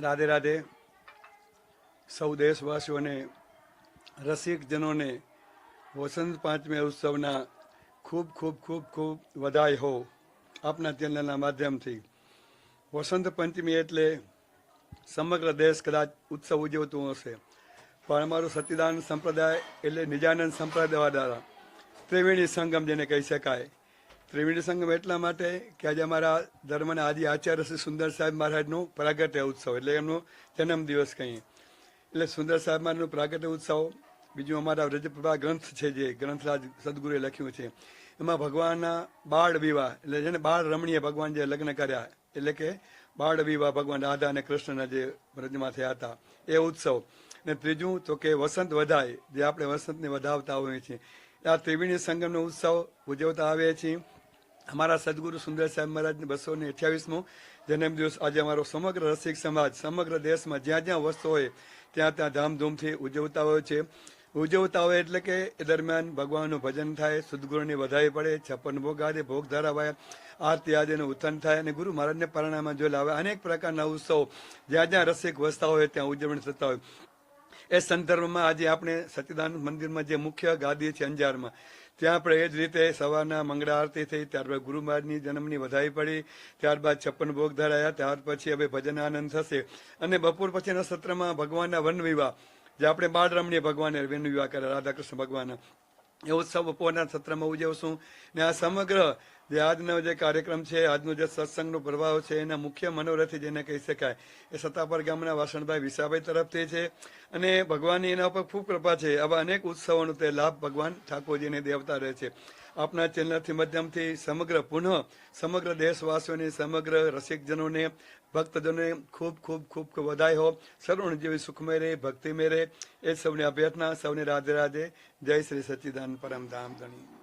રાધે રાધે સૌ દેશવાસીઓને, રસિકજનોને, વસંત પાંચમી ઉત્સવના ખૂબ ખૂબ ખૂબ ખૂબ વધાય હો આપના ચેનલના માધ્યમથી. વસંત પંચમી એટલે સમગ્ર દેશ કદાચ ઉત્સવ ઉજવતું હશે. પણ અમારું સતીદાન સંપ્રદાય એટલે નિજાનંદ સંપ્રદાય દ્વારા ત્રિવેણી સંગમ જેને કહી શકાય. ત્રિવેણી સંગમ એટલા માટે કે આજે અમારા ધર્મના આદિ આચાર્ય શ્રી સુંદર સાહેબ મહારાજનું પ્રાગટ્ય ઉત્સવ, એટલે એમનો જન્મ દિવસ કહીએ. એટલે સુંદર સાહેબ મહારાજનું પ્રાગટ્ય ઉત્સવ, બીજું અમારા વ્રજપ્રભા ગ્રંથ છે જે, ગ્રંથરાજ સદગુરુએ લખ્યું છે. એમાં ભગવાનના બાળ વિવાહ, એટલે જેને બાળ રમણીય ભગવાન જે લગ્ન કર્યા, એટલે કે બાળ વિવાહ ભગવાન રાધા અને કૃષ્ણના જે વ્રજમાં થયા હતા, એ ઉત્સવ. ને ત્રીજું તો કે વસંત વધાય, જે આપણે વસંતને વધાવતા હોઈએ છીએ. આ ત્રિવેણી સંગમનો ઉત્સવ ઉજવતા આવીએ છીએ. અમારા સદગુરુ સુંદર સાહેબ મહારાજને બસો ને અઠ્યાવીસમો જન્મ દિવસ આજે અમારો સમગ્ર રસિક સમાજ, સમગ્ર દેશમાં જ્યાં જ્યાં વસ્તુ હોય, ત્યાં ત્યાં ધામધૂમથી ઉજવતા હોય છે. ઉજવતા હોય એટલે કે એ દરમિયાન ભગવાનનું ભજન થાય, સદગુરુની વધાઈ પડે, છપ્પન ભોગ આદિ ભોગ ધરાવાય, આરતી આદિનું ઉત્થાન થાય અને ગુરુ મહારાજને પરિણામમાં જોયેલા આવે અનેક પ્રકારના ઉત્સવ જ્યાં જ્યાં રસિક વસતા હોય, ત્યાં ઉજવણી થતા હોય. એ સંદર્ભમાં આજે આપણે સચ્ચિદાનંદ મંદિરમાં જે મુખ્ય ગાદી છે અંજારમાં, ત્યાં આપણે એ જ રીતે સવારના મંગળા આરતી થઈ, ત્યારબાદ ગુરુ મહારાજની જન્મની વધાઈ પડી, ત્યારબાદ છપ્પન ભોગ ધરાયા, ત્યાર પછી હવે ભજન આનંદ થશે અને બપોર પછીના સત્રમાં ભગવાનના વન વિવાહ, જે આપણે બાળ રમણીય ભગવાન વન વિવાહ કર્યા, રાધાકૃષ્ણ ભગવાન એ ઉત્સવ બપોરના સત્રમાં ઉજવશું ને આ સમગ્ર જે આજનો જે કાર્યક્રમ છે, આજનો જે સત્સંગનો પ્રભાવ છે, એના મુખ્ય મનોરથી જેને કહી શકાય, એ સત્તાપર ગામના વાસણભાઈ વિસાભાઈ તરફથી છે. અને ભગવાનની એના ઉપર ખૂબ કૃપા છે. આવા અનેક ઉત્સવોનો તે લાભ ભગવાન ઠાકોરજીને દેવતા રહે છે. આપના ચેનલથી માધ્યમથી સમગ્ર પુનઃ, સમગ્ર દેશવાસીઓને, સમગ્ર રસિકજનોને, ભક્તજનોને ખૂબ ખૂબ ખૂબ ખૂબ વધાય હો. સર્વણ જેવી સુખમય રહે, ભક્તિમય રહે. એ સૌને અભ્યર્થના, સૌને રાધે રાધે. જય શ્રી સચ્ચિદાન પરમધામ ધણી